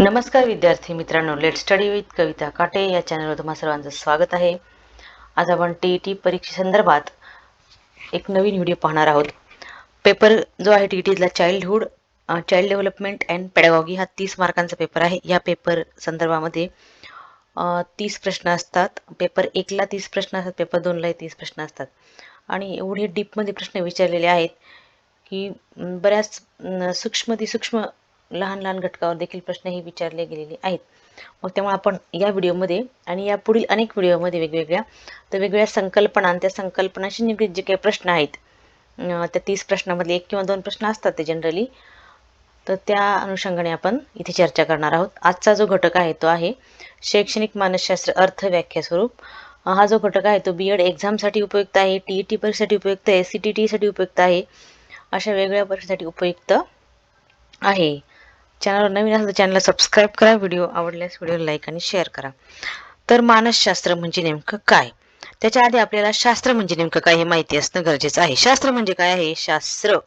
नमस्कार विद्यार्थी मित्रांनो लेट स्टडी विथ कविता काटे या चॅनलवर तुम्हा सर्वांचं स्वागत आहे. आज आपण टी ई टी परीक्षेसंदर्भात एक नवीन व्हिडिओ पाहणार आहोत. पेपर जो आहे T E टीतला childhood child development and pedagogy हा तीस मार्कांचा पेपर आहे. या पेपर संदर्भामध्ये तीस प्रश्न असतात. पेपर एकला तीस प्रश्न असतात पेपर दोनलाही तीस प्रश्न असतात. आणि एवढे डीपमध्ये प्रश्न विचारलेले आहेत की बऱ्याच सूक्ष्म ती सूक्ष्म लहान लहान घटकावर देखील प्रश्नही विचारले गेलेले आहेत. मग त्यामुळे आपण या व्हिडिओमध्ये आणि या पुढील अनेक व्हिडिओमध्ये वेगवेगळ्या तर वेगवेगळ्या संकल्पना आणि त्या संकल्पनाशी निगडीत जे काही प्रश्न आहेत त्या तीस प्रश्नामधले एक किंवा दोन प्रश्न असतात ते जनरली तर त्या अनुषंगाने आपण इथे चर्चा करणार आहोत. आजचा जो घटक आहे तो आहे शैक्षणिक मानसशास्त्र अर्थ व्याख्या स्वरूप हा जो घटक आहे तो बी एड एक्झामसाठी उपयुक्त आहे टी ई टी परीक्षेसाठी उपयुक्त आहे सी टी टीसाठी उपयुक्त आहे अशा वेगवेगळ्या परीक्षेसाठी उपयुक्त आहे. चॅनलवर नवीन असेल तर चॅनलला सबस्क्राईब करा. व्हिडिओ आवडल्यास व्हिडिओ लाईक आणि शेअर करा. तर मानसशास्त्र म्हणजे नेमकं काय? त्याच्या आधी आपल्याला शास्त्र म्हणजे नेमकं काय हे माहिती असणं गरजेचं आहे. शास्त्र म्हणजे काय आहे? शास्त्र.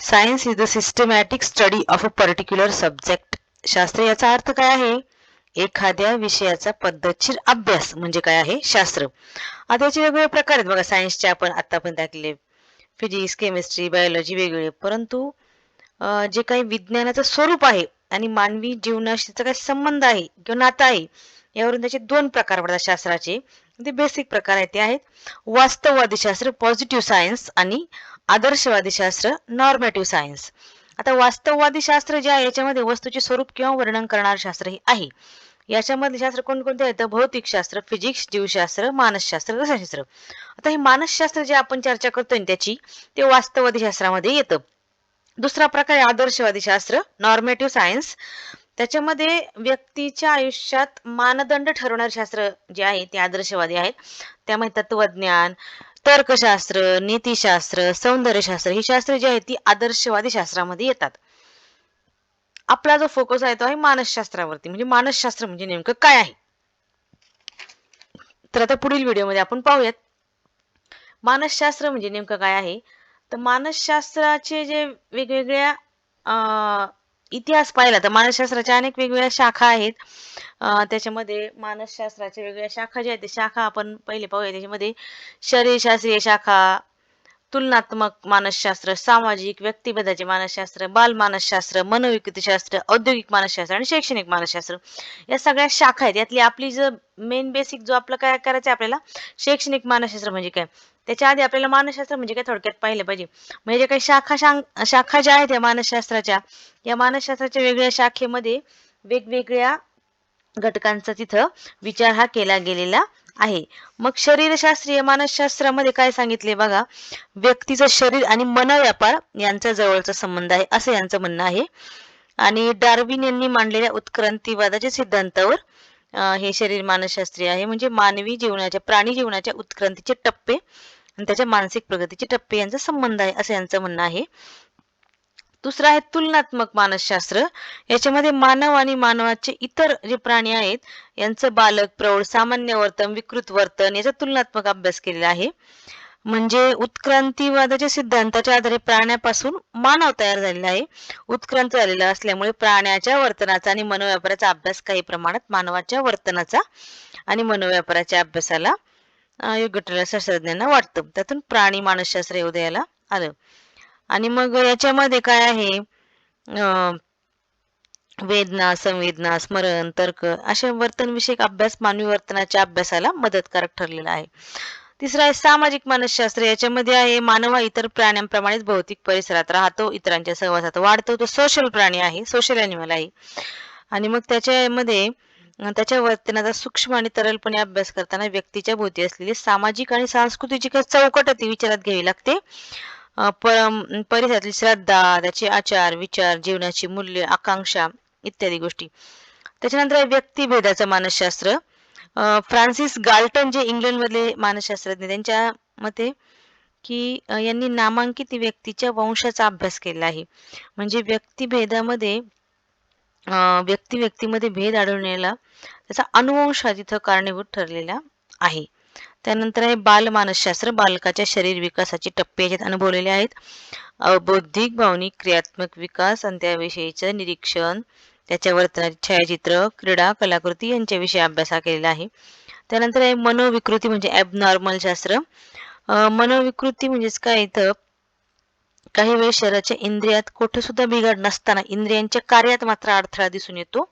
Science is the systematic study of a particular subject शास्त्र याचा अर्थ काय आहे? एखाद्या विषयाचा पद्धतशीर अभ्यास म्हणजे काय आहे? शास्त्र. आता याचे वेगवेगळे प्रकार आहेत. बघा सायन्सचे आपण आतापर्यंत ऐकले फिजिक्स केमिस्ट्री बायोलॉजी वेगवेगळे. परंतु जे काही विज्ञानाचं स्वरूप आहे आणि मानवी जीवनाशी त्याचा काही संबंध आहे किंवा नातं आहे यावरून त्याचे दोन प्रकार पडतात शास्त्राचे. ते बेसिक प्रकार आहेत ते आहेत वास्तववादी शास्त्र पॉझिटिव्ह सायन्स आणि आदर्शवादी शास्त्र नॉर्मेटिव्ह सायन्स आता वास्तववादी शास्त्र जे आहे याच्यामध्ये वस्तूचे स्वरूप किंवा वर्णन करणारं शास्त्र हे आहे. याच्यामध्ये शास्त्र कोणकोणते आहेत? भौतिकशास्त्र फिजिक्स जीवशास्त्र मानसशास्त्र रसायनशास्त्र. आता हे मानसशास्त्र जे आपण चर्चा करतोय त्याची ते वास्तववादी शास्त्रामध्ये येतं. दुसरा प्रकार आहे आदर्शवादी शास्त्र नॉर्मेटिव्ह सायन्स त्याच्यामध्ये व्यक्तीच्या आयुष्यात मानदंड ठरवणारे शास्त्र जे आहे ते आदर्शवादी आहेत. त्यामध्ये तत्वज्ञान तर्कशास्त्र नीतिशास्त्र सौंदर्यशास्त्र ही शास्त्र जी आहेत ती आदर्शवादी शास्त्रामध्ये येतात. आपला जो फोकस आहे तो आहे मानसशास्त्रावरती. म्हणजे मानसशास्त्र म्हणजे नेमकं काय आहे? तर आता पुढील व्हिडिओमध्ये आपण पाहूयात. मानसशास्त्र म्हणजे नेमकं काय आहे? तर मानसशास्त्राचे जे वेगवेगळ्या अं, इतिहास पाहिला तर मानसशास्त्राच्या अनेक वेगवेगळ्या शाखा आहेत. त्याच्यामध्ये मानसशास्त्राच्या वेगवेगळ्या शाखा ज्या आहेत त्या शाखा आपण पहिले पाहूया. त्याच्यामध्ये शरीरशास्त्रीय शाखा तुलनात्मक मानसशास्त्र सामाजिक व्यक्तिभेदाचे मानसशास्त्र बाल मानसशास्त्र मनोविकृतीशास्त्र औद्योगिक मानसशास्त्र आणि शैक्षणिक मानसशास्त्र. या सगळ्या शाखा आहेत. यातली आपली जर मेन बेसिक जो आपलं काय करायचं आहे आपल्याला? शैक्षणिक मानसशास्त्र म्हणजे काय? त्याच्या आधी आपल्याला मानसशास्त्र म्हणजे काय थोडक्यात पाहिलं पाहिजे. म्हणजे काही शाखा शां- शाखा ज्या आहेत या मानसशास्त्राच्या या मानसशास्त्राच्या वेगवेगळ्या शाखेमध्ये वेगवेगळ्या घटकांचा तिथं विचार हा केला गेलेला आहे. मग शरीरशास्त्रीय मानसशास्त्रामध्ये काय सांगितले बघा? व्यक्तीचं शरीर आणि मनोव्यापार यांचा जवळचा संबंध आहे असं यांचं म्हणणं आहे. आणि डार्विन यांनी मांडलेल्या उत्क्रांतीवादाच्या सिद्धांतावर हे शरीर मानसशास्त्रीय आहे. म्हणजे मानवी जीवनाच्या प्राणी जीवनाच्या उत्क्रांतीचे टप्पे आणि त्याच्या मानसिक प्रगतीचे टप्पे यांचा संबंध आहे असं यांचं म्हणणं आहे. दुसरं आहे तुलनात्मक मानसशास्त्र. याच्यामध्ये मानव आणि मानवाचे इतर जे प्राणी आहेत यांचं बालक प्रौढ सामान्य वर्तन विकृत वर्तन याचा तुलनात्मक अभ्यास केलेला आहे. म्हणजे उत्क्रांतीवादाच्या सिद्धांताच्या आधारे प्राण्यापासून मानव तयार झालेला आहे. उत्क्रांत झालेला असल्यामुळे प्राण्याच्या वर्तनाचा आणि मनोव्यापाराचा अभ्यास काही प्रमाणात मानवाच्या वर्तनाचा आणि मनोव्यापाराच्या अभ्यासाला योग्य ठरलेलं शास्त्रज्ञांना वाटतं. त्यातून प्राणी मानसशास्त्र उदयाला आलं. आणि मग याच्यामध्ये काय आहे? अं, वेदना संवेदना स्मरण तर्क अशा वर्तनविषयक अभ्यास मानवी वर्तनाच्या अभ्यासाला मदतकारक ठरलेला आहे. तिसरा आहे सामाजिक मानसशास्त्र. याच्यामध्ये आहे मानव हा इतर प्राण्यांप्रमाणेच भौतिक परिसरात राहतो इतरांच्या सहवासात वाढतो. तो सोशल प्राणी आहे सोशल अॅनिमल आहे. आणि मग त्याच्यामध्ये त्याच्या वर्तनाचा सूक्ष्म आणि तरलपणे अभ्यास करताना व्यक्तीच्या भोवती असलेली सामाजिक आणि सांस्कृतिक जी काही चौकट ती विचारात घ्यावी लागते. अं, परिसरातली श्रद्धा त्याचे आचार विचार जीवनाची मूल्य आकांक्षा इत्यादी गोष्टी. त्याच्यानंतर आहे व्यक्तिभेदाचं मानसशास्त्र. फ्रान्सिस गाल्टन जे इंग्लंडमधले मानसशास्त्रज्ञ त्यांच्या मते की यांनी नामांकित व्यक्तीच्या वंशाचा अभ्यास केला आहे. म्हणजे व्यक्तिभेदामध्ये व्यक्ती व्यक्तीमध्ये भेद आढळून यायला त्याचा अनुवंश हा तिथं कारणीभूत ठरलेला आहे. त्यानंतर आहे बालमानसशास्त्र बालकाच्या शरीर विकासाचे टप्पे याच्यात अनुभवलेले आहेत. बौद्धिक भावनिक क्रियात्मक विकास आणि त्याविषयीचं निरीक्षण त्याच्या वर्तनाचे छायाचित्र क्रीडा कलाकृती यांच्याविषयी अभ्यास हा केलेला आहे. त्यानंतर आहे मनोविकृती म्हणजे ॲबनॉर्मल शास्त्र. मनोविकृती म्हणजेच काय? इथं काही वेळेस शरीराच्या इंद्रियात कुठे सुद्धा बिघाड नसताना इंद्रियांच्या कार्यात मात्र अडथळा दिसून येतो.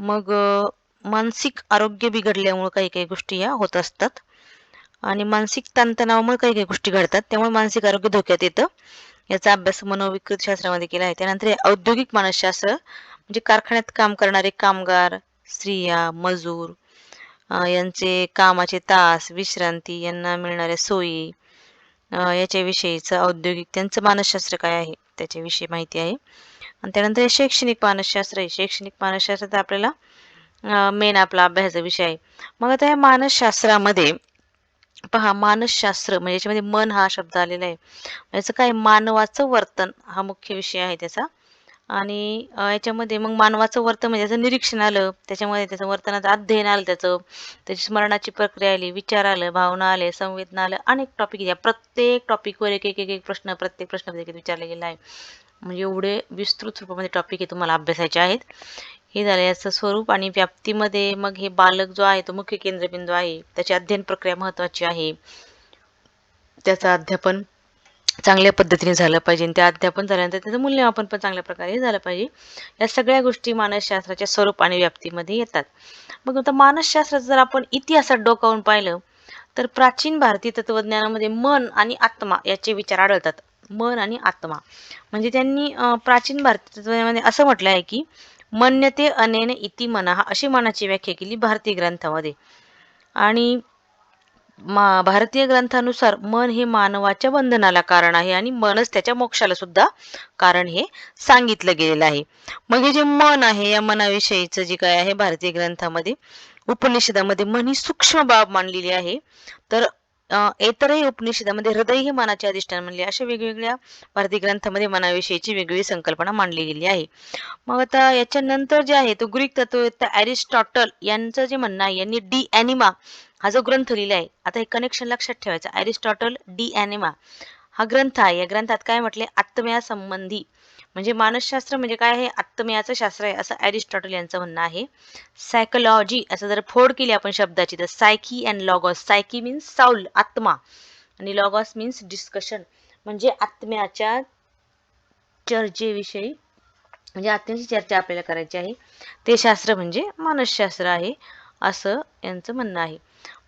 मग मानसिक आरोग्य बिघडल्यामुळे काही काही गोष्टी या होत असतात. आणि मानसिक ताणतणावामुळे काही काही गोष्टी घडतात. त्यामुळे मानसिक आरोग्य धोक्यात येतं. याचा अभ्यास मनोविकृत शास्त्रामध्ये केला आहे. त्यानंतर हे औद्योगिक मानसशास्त्र म्हणजे कारखान्यात काम करणारे कामगार स्त्रिया मजूर यांचे कामाचे तास विश्रांती यांना मिळणाऱ्या सोयी याच्याविषयीचं औद्योगिक त्यांचं मानसशास्त्र काय आहे त्याच्याविषयी माहिती आहे. आणि त्यानंतर हे शैक्षणिक मानसशास्त्र आहे. शैक्षणिक मानसशास्त्र तर आपल्याला मेन आपला अभ्यासाचा विषय आहे. मग आता या मानसशास्त्रामध्ये पहा मानसशास्त्र म्हणजे याच्यामध्ये मन हा शब्द आलेला आहे. याचं काय मानवाचं वर्तन हा मुख्य विषय आहे त्याचा. आणि याच्यामध्ये मग मानवाचं वर्तन म्हणजे त्याचं निरीक्षण आलं त्याच्यामध्ये त्याचं वर्तनाचं अध्ययन आलं त्याचं त्याची स्मरणाची प्रक्रिया आली विचार आलं भावना आले संवेदना आलं अनेक टॉपिक या प्रत्येक टॉपिकवर एक एक एक एक प्रश्न प्रत्येक प्रश्न विचारला गेला आहे. म्हणजे एवढे विस्तृत रूपामध्ये टॉपिक हे तुम्हाला अभ्यासायचे आहेत. हे झालं याचं स्वरूप आणि व्याप्तीमध्ये मग हे बालक जो आहे तो मुख्य केंद्रबिंदू आहे त्याची अध्ययन प्रक्रिया महत्त्वाची आहे. त्याचं अध्यापन चांगल्या पद्धतीने झालं पाहिजे. आणि त्या अध्यापन झाल्यानंतर त्याचं मूल्यमापन पण चांगल्या प्रकारे झालं पाहिजे. या सगळ्या गोष्टी मानसशास्त्राच्या स्वरूप आणि व्याप्तीमध्ये येतात. मग आता मानसशास्त्राचं जर आपण इतिहासात डोकावून पाहिलं तर प्राचीन भारतीय तत्वज्ञानामध्ये मन आणि आत्मा याचे विचार आढळतात. मन आणि आत्मा. म्हणजे त्यांनी प्राचीन भारतीय तत्वज्ञानामध्ये असं म्हटलं आहे की मन्यते अनेन इति मना अशी मनाची व्याख्या केली भारतीय ग्रंथामध्ये. आणि मा भारतीय ग्रंथानुसार मन हे मानवाच्या बंधनाला कारण आहे आणि मनच त्याच्या मोक्षाला सुद्धा कारण हे सांगितलं गेलेलं आहे. मग हे जे मन आहे या मनाविषयीचं जे काय आहे भारतीय ग्रंथामध्ये उपनिषदामध्ये मन ही सूक्ष्म बाब मानलेली आहे. तर इतरही उपनिषदामध्ये हृदय हे मनाचे अधिष्ठान म्हणले. अशा वेगवेगळ्या भारतीय ग्रंथामध्ये मनाविषयीची वेगवेगळी संकल्पना मांडली गेली आहे. मग आता याच्यानंतर जे आहे तो ग्रीक तत्ववेत्ता अरिस्टॉटल यांचं जे म्हणणं आहे यांनी डी ॲनिमा हा जो ग्रंथ लिहिला आहे आता हे कनेक्शन लक्षात ठेवायचं. अरिस्टॉटल डी ॲनिमा हा ग्रंथ आहे. या ग्रंथात काय म्हटले? आत्म्यासंबंधी. म्हणजे मानसशास्त्र म्हणजे काय आहे? आत्मयाचं शास्त्र आहे असं ॲरिस्टॉटल यांचं म्हणणं आहे. सायकोलॉजी असं जर फोड केली आपण शब्दाची तर psyche and logos psyche means soul आत्मा. आणि लॉगॉस मीन्स डिस्कशन म्हणजे आत्म्याच्या चर्चेविषयी म्हणजे आत्म्याची चर्चा आपल्याला करायची आहे. ते शास्त्र म्हणजे मानसशास्त्र आहे असं यांचं म्हणणं आहे.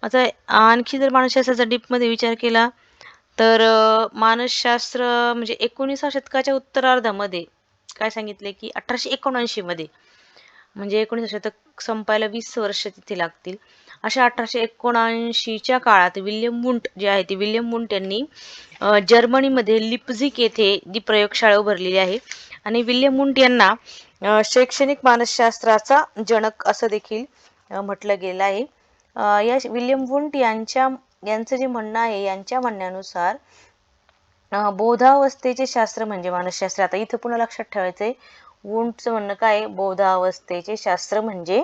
आता आणखी जर मानसशास्त्राचा डीपमध्ये विचार केला तर अ, मानसशास्त्र म्हणजे एकोणीसाव्या शतकाच्या उत्तरार्धामध्ये काय सांगितले की अठराशे एकोणऐंशी मध्ये म्हणजे एकोणीस शतक संपायला वीस वर्ष तिथे लागतील. अशा अठराशे एकोणऐंशीच्या काळात विल्यम वुंट जे आहे ते विल्यम वुंट यांनी अ, जर्मनीमध्ये लिपझिक येथे जी प्रयोगशाळा उभारलेली आहे आणि विल्यम वुंट यांना अ, शैक्षणिक मानसशास्त्राचा जनक असं देखील अ, म्हटलं गेलं आहे. अ, या विल्यम वुंट यांच्या यांचं जे म्हणणं आहे यांच्या म्हणण्यानुसार बोधावस्थेचे शास्त्र म्हणजे मानसशास्त्र. आता इथं पुन्हा लक्षात ठेवायचंय वुंटचं म्हणणं काय आहे? बोधावस्थेचे शास्त्र म्हणजे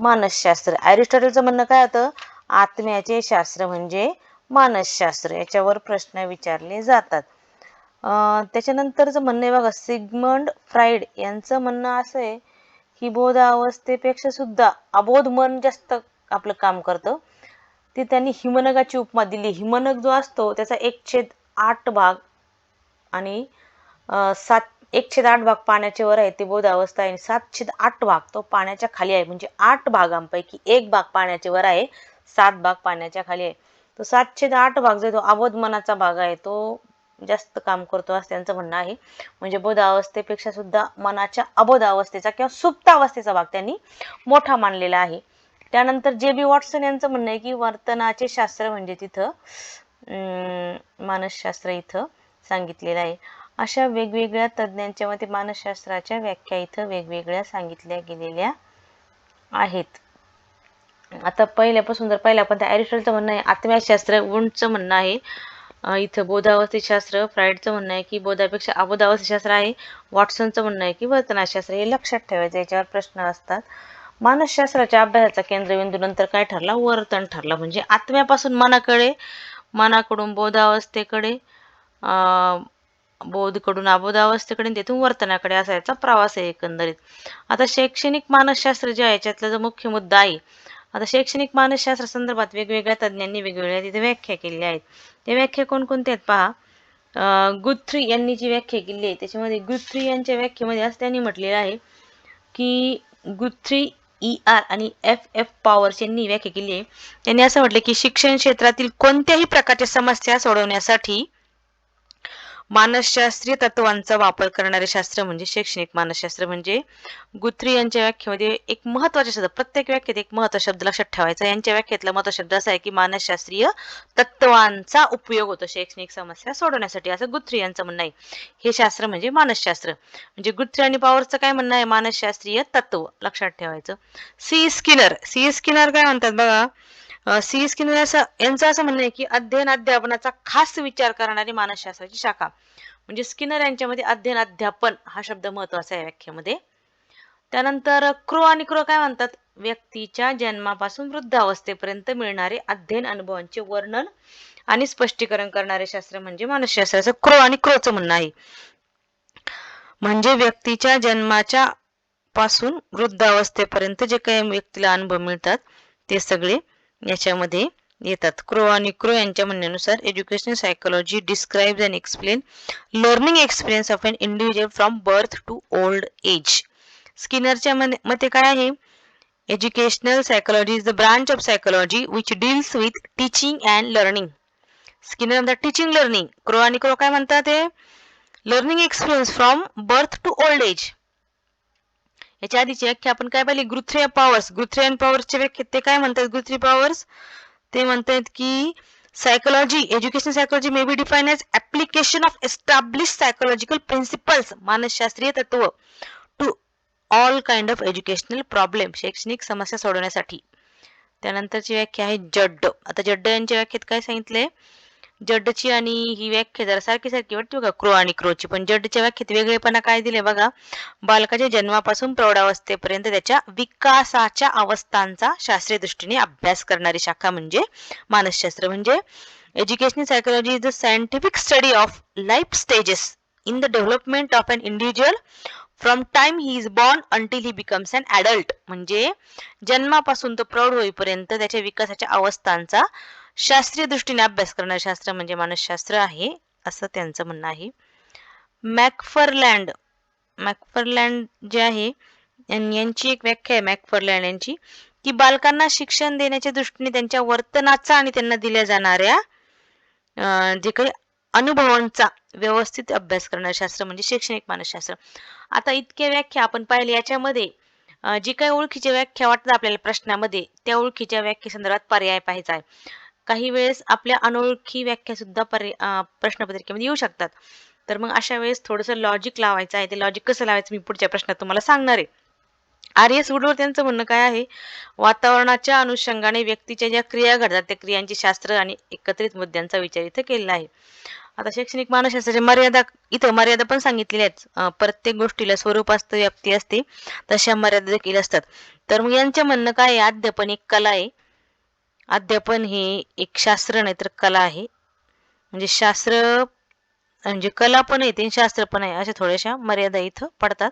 मानसशास्त्र. ॲरिस्टॉटलचं म्हणणं काय होतं? आत्म्याचे शास्त्र म्हणजे मानसशास्त्र. याच्यावर प्रश्न विचारले जातात. त्याच्यानंतरचं म्हणणं आहे बघा सिगमंड फ्राईड यांचं म्हणणं असं आहे की बोध अवस्थेपेक्षा सुद्धा अबोध मन जास्त आपलं काम करतं. ती त्यांनी हिमनगाची उपमा दिली. हिमनग जो असतो त्याचा एक छेद आठ भाग आणि सात एक छेद आठ भाग पाण्याचे वर आहे ते बोध अवस्था आहे. आणि सात छेद आठ भाग तो पाण्याच्या खाली आहे. म्हणजे आठ भागांपैकी एक भाग पाण्याचे वर आहे सात भाग पाण्याच्या खाली आहे. तो सात छेद आठ भाग जो आहे तो अबोध मनाचा भाग आहे. तो जास्त काम करतो असं त्यांचं म्हणणं आहे. म्हणजे बोध अवस्थेपेक्षा सुद्धा मनाच्या अबोध अवस्थेचा किंवा सुप्त अवस्थेचा भाग त्यांनी मोठा मानलेला आहे. त्यानंतर जे बी वॉटसन यांचं म्हणणं आहे की वर्तनाचे शास्त्र म्हणजे तिथं मानसशास्त्र इथं सांगितलेलं आहे. अशा वेगवेगळ्या तज्ज्ञांच्या मते मानसशास्त्राच्या व्याख्या इथं वेगवेगळ्या सांगितल्या गेलेल्या आहेत. आता पहिल्यापासून जर पहिला आपण त्या म्हणणं आहे आत्म्याशास्त्र उंटचं म्हणणं आहे. इथं बोधावस्थित शास्त्र फ्राईडचं म्हणणं आहे की बोधापेक्षा अबोधावस्थेशास्त्र आहे. वॉटसनचं म्हणणं आहे की वर्तनाशास्त्र हे लक्षात ठेवायचं याच्यावर प्रश्न असतात. मानसशास्त्राच्या अभ्यासाचा केंद्रबिंदू नंतर काय ठरला? वर्तन ठरला. म्हणजे आत्म्यापासून मनाकडे मनाकडून बोधावस्थेकडे बोधकडून अबोधावस्थेकडे तेथून वर्तनाकडे असायचा प्रवास आहे एकंदरीत. आता शैक्षणिक मानसशास्त्र जे आहे याच्यातला जो मुख्य मुद्दा आहे आता शैक्षणिक मानसशास्त्र संदर्भात वेगवेगळ्या तज्ज्ञांनी वेगवेगळ्या तिथे व्याख्या केलेल्या आहेत. त्या व्याख्या कोणकोणत्या आहेत पहा? गुथ्री यांनी जी व्याख्या केली आहे त्याच्यामध्ये गुथ्री यांच्या व्याख्येमध्ये असं त्यांनी म्हटलेलं आहे की गुथ्री ई आर आणि एफ एफ पॉवर्स यांनी व्याख्या केली आहे. त्यांनी असं म्हटलं की शिक्षण क्षेत्रातील कोणत्याही प्रकारच्या समस्या सोडवण्यासाठी मानसशास्त्रीय तत्वांचा वापर करणारे शास्त्र म्हणजे शैक्षणिक मानसशास्त्र म्हणजे गुथ्री यांच्या व्याख्येमध्ये एक महत्त्वाचा शब्द प्रत्येक व्याख्येत एक महत्त्वाचा शब्द लक्षात ठेवायचा. यांच्या व्याख्येतला महत्त्व शब्द असा आहे की मानसशास्त्रीय तत्वांचा उपयोग होतो शैक्षणिक समस्या सोडवण्यासाठी. असं गुथ्री यांचं म्हणणं आहे. हे शास्त्र म्हणजे मानसशास्त्र. म्हणजे गुथ्री आणि पॉवरचं काय म्हणणं आहे? मानसशास्त्रीय तत्व लक्षात ठेवायचं. C Skinner. सी स्किनर काय म्हणतात? बघा. सी स्किनर असं यांचं असं म्हणणं आहे की अध्ययन अध्यापनाचा खास विचार करणारी मानसशास्त्राची शाखा. म्हणजे स्किनर यांच्यामध्ये अध्ययन अध्यापन हा शब्द महत्त्वाचा आहे व्याख्येमध्ये. त्यानंतर क्रो आणि क्रो काय म्हणतात? व्यक्तीच्या जन्मापासून वृद्धावस्थेपर्यंत मिळणारे अध्ययन अनुभवांचे वर्णन आणि स्पष्टीकरण करणारे शास्त्र म्हणजे मानसशास्त्राचं क्रो आणि क्रोचं म्हणणं आहे. म्हणजे व्यक्तीच्या जन्माच्या पासून वृद्धावस्थेपर्यंत जे काही व्यक्तीला अनुभव मिळतात ते सगळे याच्यामध्ये येतात. क्रो आणि क्रो यांच्या म्हणण्यानुसार educational psychology describes and explain learning experience of an individual from birth to old age स्किनरच्या मते काय आहे? Educational psychology is the branch of psychology which deals with teaching and learning Skinner म्हणतात teaching learning Crow आणि Crow काय म्हणतात ते learning experience from birth to old age याच्या आधीची व्याख्या आपण काय पाहिली? गुथ्रे पॉवर्स गुथ्रे अँड व्याख्या ते काय म्हणतात? गृथ्री पॉवर्स ते म्हणतात की psychology education psychology may be define as application of establish psychological principles मानसशास्त्रीय तत्व to all kind of educational problem शैक्षणिक समस्या सोडवण्यासाठी. त्यानंतरची व्याख्या आहे जड्ड आता जड्ड यांच्या व्याख्येत काय सांगितलंय? जड्डची आणि ही व्याख्या जरा सारखी सारखी वाटते बघा क्रो आणि क्रोची. पण जडच्या व्याख्येत वेगळेपणा काय दिले बघा? बालकाच्या जन्मापासून प्रौढावस्थेपर्यंत त्याच्या विकासाच्या अवस्थांचा शास्त्रीय दृष्टीने अभ्यास करणारी शाखा म्हणजे मानसशास्त्र. म्हणजे educational psychology is the scientific study of life stages in the development of an individual from time he is born until he becomes an adult म्हणजे जन्मापासून तो प्रौढ होईपर्यंत त्याच्या विकासाच्या अवस्थांचा शास्त्रीय दृष्टीने अभ्यास करणारे शास्त्र म्हणजे मानसशास्त्र आहे असं त्यांचं म्हणणं आहे. मॅकफरलँड मॅकफरलँड जे आहे यांची एक व्याख्या आहे मॅकफरलँड यांची की बालकांना शिक्षण देण्याच्या दृष्टीने त्यांच्या वर्तनाचा आणि त्यांना दिल्या जाणाऱ्या जे काही अनुभवांचा व्यवस्थित अभ्यास करणारे शास्त्र म्हणजे शैक्षणिक मानसशास्त्र. आता इतक्या व्याख्या आपण पाहिले याच्यामध्ये जी काही ओळखीच्या व्याख्या वाटतात आपल्याला प्रश्नामध्ये त्या ओळखीच्या व्याख्येसंदर्भात पर्याय पाहायचा आहे. काही वेळेस आपल्या अनोळखी व्याख्या सुद्धा प्रश्नपत्रिकेमध्ये येऊ शकतात. तर मग अशा वेळेस थोडंसं लॉजिक लावायचं आहे. ते लॉजिक कसं लावायचं मी पुढच्या प्रश्नात तुम्हाला सांगणार आहे. आर्य सूडवर त्यांचं म्हणणं काय आहे? वातावरणाच्या अनुषंगाने व्यक्तीच्या ज्या क्रिया घडतात त्या क्रियांचे शास्त्र आणि एकत्रित मुद्द्यांचा विचार इथं केलेला आहे. आता शैक्षणिक मानसशास्त्राच्या मर्यादा इथं मर्यादा पण सांगितलेल्या आहेत. प्रत्येक गोष्टीला स्वरूप असतं व्याप्ती असते. तशा मर्यादा देखील असतात. तर मग यांचं म्हणणं काय आहे? अध्यापन एक कला आहे. अध्यापन हे एक शास्त्र नाही तर कला आहे. म्हणजे शास्त्र म्हणजे कला पण आहे आणि शास्त्र पण आहे अशा थोड्याशा मर्यादा इथं पडतात.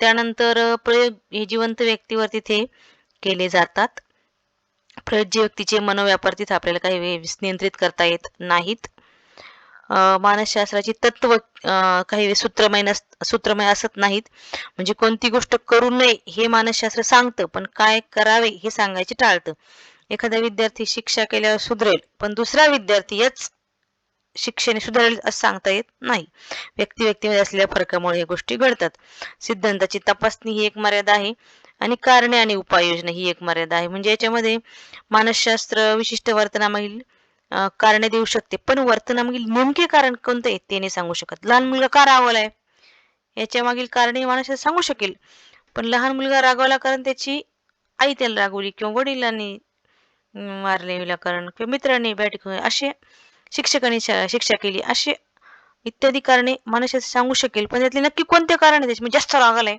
त्यानंतर प्रयोग हे जिवंत व्यक्तीवर तिथे केले जातात. प्रयोग व्यक्तीचे मनोव्यापार तिथे आपल्याला काही वेळेस नियंत्रित करता येत नाहीत. मानसशास्त्राची तत्व काही वेळेस सूत्रमय नस सूत्रमय असत नाहीत. म्हणजे कोणती गोष्ट करू नये हे मानसशास्त्र सांगतं पण काय करावे हे सांगायचे टाळतं. एखादा विद्यार्थी शिक्षा केल्यावर सुधरेल पण दुसरा विद्यार्थी याच शिक्षेने सुधारेल असं सांगता येत नाही. व्यक्ती व्यक्तीमध्ये असलेल्या फरकामुळे या गोष्टी घडतात. सिद्धांताची तपासणी ही एक मर्यादा आहे आणि कारणे आणि उपाययोजना ही एक मर्यादा आहे. म्हणजे याच्यामध्ये मानसशास्त्र विशिष्ट वर्तनामागील कारणे देऊ शकते पण वर्तनामागील नेमके कारण कोणतं आहे ते नाही सांगू शकत. लहान मुलगा का रागवलाय? याच्या मागील कारणे मानसशास्त्र सांगू शकेल. पण लहान मुलगा रागवला कारण त्याची आई त्याला रागवली किंवा वडिलांनी मारले विलाकरण किंवा मित्रांनी बॅट असे शिक्षकांनी शा- शिक्षा केली. असे इत्यादी कारणे माणूस सांगू शकेल पण त्यातले नक्की कोणते कारण आहे? त्याच्यामध्ये जास्त राग आलाय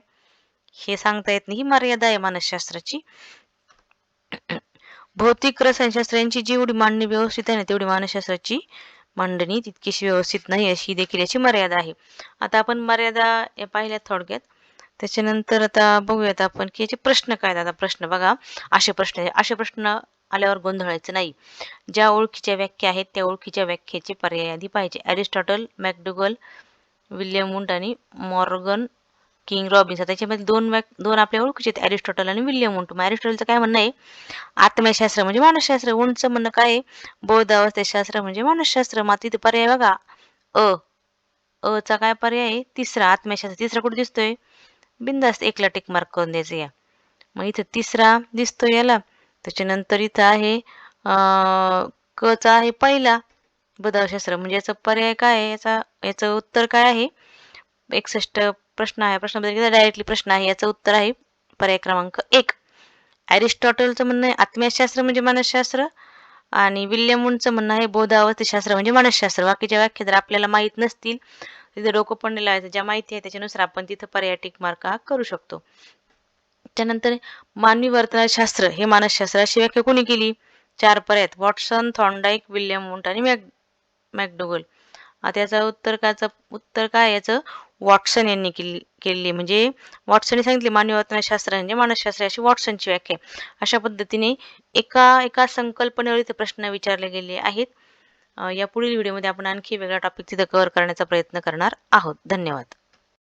हे सांगता येत नाही. ही मर्यादा आहे मानसशास्त्राची. भौतिक रसायनशास्त्र यांची जेवढी मांडणी व्यवस्थित आहे ना तेवढी मानसशास्त्राची मांडणी तितकीशी व्यवस्थित नाही अशी देखील याची मर्यादा आहे. आता आपण मर्यादा या पाहिल्या थोडक्यात. त्याच्यानंतर आता बघूयात आपण की याचे प्रश्न काय आहेत. आता प्रश्न बघा. असे प्रश्न आहे. असे प्रश्न आल्यावर गोंधळायचं नाही. ज्या ओळखीच्या व्याख्या आहेत त्या ओळखीच्या व्याख्येचे पर्याय आधी पाहिजे ॲरिस्टॉटल मॅकडुगल विल्यम मुंट आणि मॉर्गन किंग रॉबिन्स. त्याच्यामध्ये दोन व्याक दोन आपल्या ओळखीचे आहेत ॲरिस्टॉटल आणि विल्यम मुंट मग ॲरिस्टॉटलचं काय म्हणणं आहे? आत्मशास्त्र म्हणजे मानसशास्त्र. उंच म्हणणं काय आहे? बौद्ध अवस्थेशास्त्र म्हणजे मानसशास्त्र. मग तिथे पर्याय बघा. अ. अचा काय पर्याय आहे? तिसरा आत्मशास्त्र. तिसरा कुठे दिसतोय? बिंदास्त एकला टिक मार्क करून द्यायचं या. मग इथं तिसरा दिसतो याला. त्याच्यानंतर इथं आहे कचा आहे पहिला बदलशास्त्र. म्हणजे याचा पर्याय काय आहे? याचा याचं उत्तर काय आहे? एकसष्ट प्रश्न आहे. प्रश्नाबद्दल डायरेक्टली प्रश्न आहे. याचं उत्तर आहे पर्याय क्रमांक एक. ॲरिस्टॉटलचं म्हणणं आहे आत्मशास्त्र म्हणजे मानसशास्त्र आणि विल्यम म्हणणं आहे बोधावस्थेशास्त्र म्हणजे मानसशास्त्र. बाकीच्या व्याख्या जर आपल्याला माहीत नसतील तिथे डोकं पण लावायचं ज्या माहिती आहे त्याच्यानुसार आपण तिथं पर्याय टिक मार्क हा करू शकतो. त्यानंतर मानवी वर्तनशास्त्र हे मानसशास्त्राची व्याख्या कोणी केली? चार पर्याय वॉटसन थॉन्डाईक विल्यम मुंट आणि मॅक मॅकडोगल. आता याचं उत्तर कायचं उत्तर काय याचं वॉटसन यांनी केली केली म्हणजे वॉटसनने सांगितले मानवी वर्तनशास्त्र म्हणजे मानसशास्त्र अशी वॉटसनची व्याख्या अशा पद्धतीने एका एका संकल्पनेवर इथे प्रश्न विचारले गेले आहेत. या पुढील व्हिडिओमध्ये आपण आणखी वेगळा टॉपिक तिथं कव्हर करण्याचा प्रयत्न करणार आहोत. धन्यवाद.